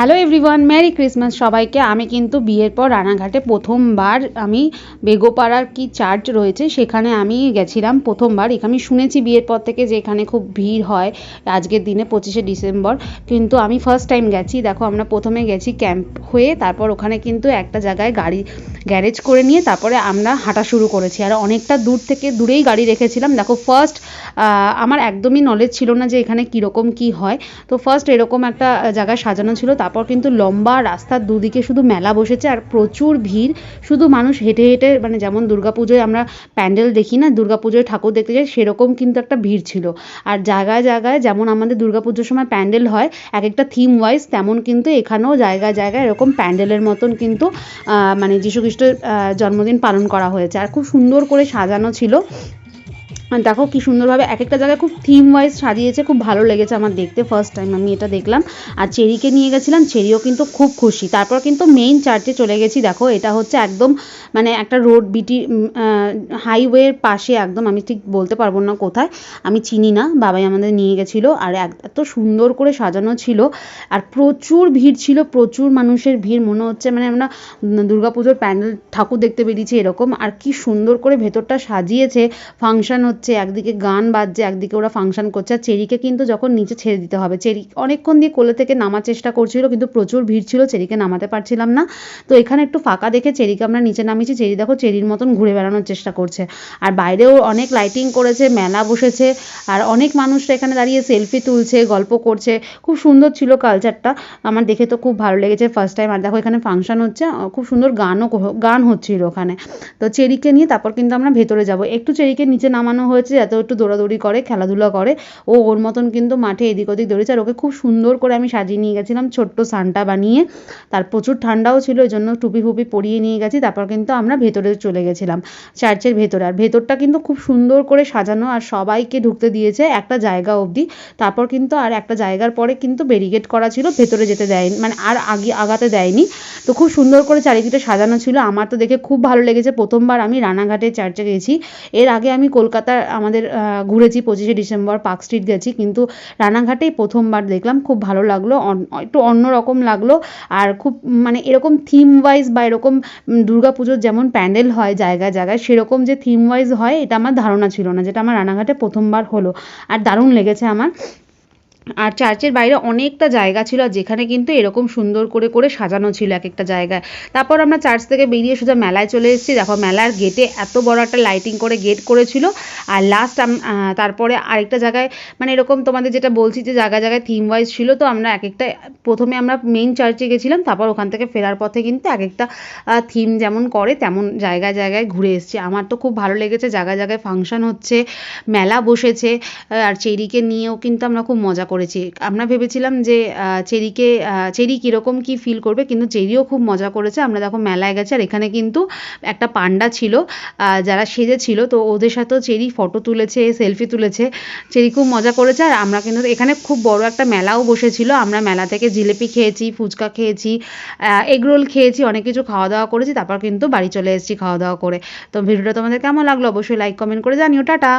Hello everyone merry Christmas সবাইকে। আমি কিন্তু বিয়ের পর রানাঘাটে প্রথমবার আমি বেগোপাড়ার কি চার্চ রয়েছে, সেখানে আমি গেছিলাম প্রথমবার। এখানে আমি শুনেছি বিয়ের পর থেকে যে এখানে খুব ভিড় হয় আজকের দিনে, পঁচিশে ডিসেম্বর। কিন্তু আমি ফার্স্ট টাইম গেছি। দেখো, আমরা প্রথমে গেছি ক্যাম্প হয়ে, তারপর ওখানে কিন্তু একটা জায়গায় গাড়ি গ্যারেজ করে নিয়ে তারপরে আমরা হাঁটা শুরু করেছি। আর অনেকটা দূর থেকে দূরেই গাড়ি রেখেছিলাম। দেখো ফার্স্ট আমার একদমই নলেজ ছিল না যে এখানে কীরকম কী হয়। তো ফার্স্ট এরকম একটা জায়গায় সাজানো ছিল। তারপর কিন্তু লম্বা রাস্তার দুদিকে শুধু মেলা বসেছে আর প্রচুর ভিড়। শুধু মানুষ হেঁটে হেঁটে মানে যেমন দুর্গাপুজোয় আমরা প্যান্ডেল দেখি না, দুর্গাপুজোয় ঠাকুর দেখতে যাই, সেরকম কিন্তু একটা ভিড় ছিল। আর জায়গায় জায়গায় যেমন আমাদের দুর্গাপুজোর সময় প্যান্ডেল হয় এক একটা থিম ওয়াইজ তেমন কিন্তু এখানেও জায়গায় জায়গায় এরকম প্যান্ডেলের মতন কিন্তু মানে যিশু খ্রিস্টের জন্মদিন পালন করা হয়েছে। আর খুব সুন্দর করে সাজানো ছিল। দেখো কি সুন্দরভাবে এক একটা জায়গায় খুব থিম ওয়াইজ সাজিয়েছে, খুব ভালো লেগেছে আমার দেখতে ফার্স্ট টাইম আমি এটা দেখলাম। আর চেরিকে নিয়ে গেছিলাম, চেরিও কিন্তু খুব খুশি। তারপর কিন্তু মেইন চার্চে চলে গেছি। দেখো, এটা হচ্ছে একদম মানে একটা রোড বিটি হাইওয়ের পাশে একদম, আমি ঠিক বলতে পারব না কোথায়, আমি চিনি না, বাবাই আমাদের নিয়ে গেছিল। আর এত সুন্দর করে সাজানো ছিল। আর প্রচুর ভিড় ছিল, প্রচুর মানুষের ভিড়, মনে হচ্ছে মানে আমরা দুর্গাপুজোর প্যান্ডেল, ঠাকুর দেখতে বেরিয়েছি এরকম। আর কি সুন্দর করে ভেতরটা সাজিয়েছে ফাংশন হচ্ছে হচ্ছে, একদিকে গান বাজছে, একদিকে ওরা ফাংশন করছে। আর চেরিকে কিন্তু যখন নিচে ছেড়ে দিতে হবে, চেরি অনেকক্ষণ দিয়ে কোলে থেকে নামার চেষ্টা করছিল, কিন্তু প্রচুর ভিড় ছিল, চেরিকে নামাতে পারছিলাম না। তো এখানে একটু ফাঁকা দেখে চেরিকে আমরা নিচে নামিয়েছি। চেরি দেখো, চেরির মতন ঘুরে বেড়ানোর চেষ্টা করছে। আর বাইরেও অনেক লাইটিং করেছে, মেলা বসেছে। আর অনেক মানুষরা এখানে দাঁড়িয়ে সেলফি তুলছে, গল্প করছে। খুব সুন্দর ছিল কালচারটা আমার দেখে তো খুব ভালো লেগেছে ফার্স্ট টাইম আর দেখো, এখানে ফাংশন হচ্ছে খুব সুন্দর গানও গান হচ্ছিল ওখানে। তো চেরিকে নিয়ে তারপর কিন্তু আমরা ভেতরে যাব। একটু চেরিকে নিচে নামানো হয়েছে যাতে একটু দৌড়াদৌড়ি করে, খেলাধুলা করে, ও ওর মতন কিন্তু মাঠে এদিক ওদিক দৌড়েছে, আর ওকে খুব সুন্দর করে আমি সাজিয়ে নিয়ে গেছিলাম ছোট্ট সানটা বানিয়ে। তার প্রচুর ঠান্ডাও ছিল ওই জন্য টুপি ফুপি পরিয়ে নিয়ে গেছি, তারপর কিন্তু আমরা ভেতরে চলে গেছিলাম, চার্চের ভেতরে। আর ভেতরটা কিন্তু খুব সুন্দর করে সাজানো, আর সবাইকে ঢুকতে দিয়েছে একটা জায়গা অবধি। তারপর কিন্তু আর একটা জায়গার পরে কিন্তু ব্যারিকেড করা ছিল, ভেতরে যেতে দেয়নি মানে আর আগে আগাতে দেয়নি। তো খুব সুন্দর করে চারিদিকটা সাজানো ছিল। আমার তো দেখে খুব ভালো লেগেছে। প্রথমবার আমি রানাঘাটের চার্চে গেছি। এর আগে আমি কলকাতার আমাদের ঘুরেছি পঁচিশে ডিসেম্বর পার্ক স্ট্রিট গেছি। কিন্তু রানাঘাটেই প্রথমবার দেখলাম। খুব ভালো লাগল। একটু অন্য রকম লাগল। আর খুব মানে এরকম থিম ওয়াইজ বা এরকম পুজোর যেমন প্যান্ডেল হয় জায়গায় জায়গায়, সেরকম যে থিম ওয়াইজ হয়, এটা আমার ধারণা ছিল না, যেটা আমার রানাঘাটে প্রথমবার হলো। আর দারুণ লেগেছে আমার। আর চার্চের বাইরে অনেকটা জায়গা ছিল আর যেখানে কিন্তু এরকম সুন্দর করে করে সাজানো ছিল এক একটা জায়গায়। তারপর আমরা চার্চ থেকে বেরিয়ে সোজা মেলায় চলে এসেছি। দেখো, মেলার গেটে এত বড় একটা লাইটিং করে গেট করেছিল। আর লাস্ট তারপরে আরেকটা জায়গায় মানে এরকম তোমাদের যেটা বলছি যে জায়গায় জায়গায় থিম ওয়াইজ ছিল, তো আমরা এক একটা প্রথমে আমরা মেইন চার্চে গেছিলাম। তারপর ওখান থেকে ফেরার পথে কিন্তু এক একটা থিম যেমন করে, তেমন জায়গায় জায়গায় ঘুরে এসেছি। আমার তো খুব ভালো লেগেছে। জায়গায় জায়গায় ফাংশন হচ্ছে, মেলা বসেছে আর চেরিকে নিয়েও কিন্তু আমরা খুব মজা করেছি। আমরা ভেবেছিলাম যে চেরিকে চেরি কীরকম কী ফিল করবে, কিন্তু চেরিও খুব মজা করেছে। আমরা দেখো মেলায় গেছি, আর এখানে কিন্তু একটা পান্ডা ছিল যারা সেজেছিল। তো ওদের সাথেও চেরি ফটো তুলেছে সেলফি তুলেছে। চেরি খুব মজা করেছে, আর আমরা কিন্তু এখানে খুব বড় একটা মেলাও বসেছিল। আমরা মেলা থেকে জিলিপি খেয়েছি, ফুচকা খেয়েছি এগরোল খেয়েছি, অনেক কিছু খাওয়া দাওয়া করেছি। তারপর কিন্তু বাড়ি চলে এসেছি খাওয়া দাওয়া করে। তো ভিডিওটা তোমাদের কেমন লাগল অবশ্যই লাইক কমেন্ট করে জানিও। টাটা!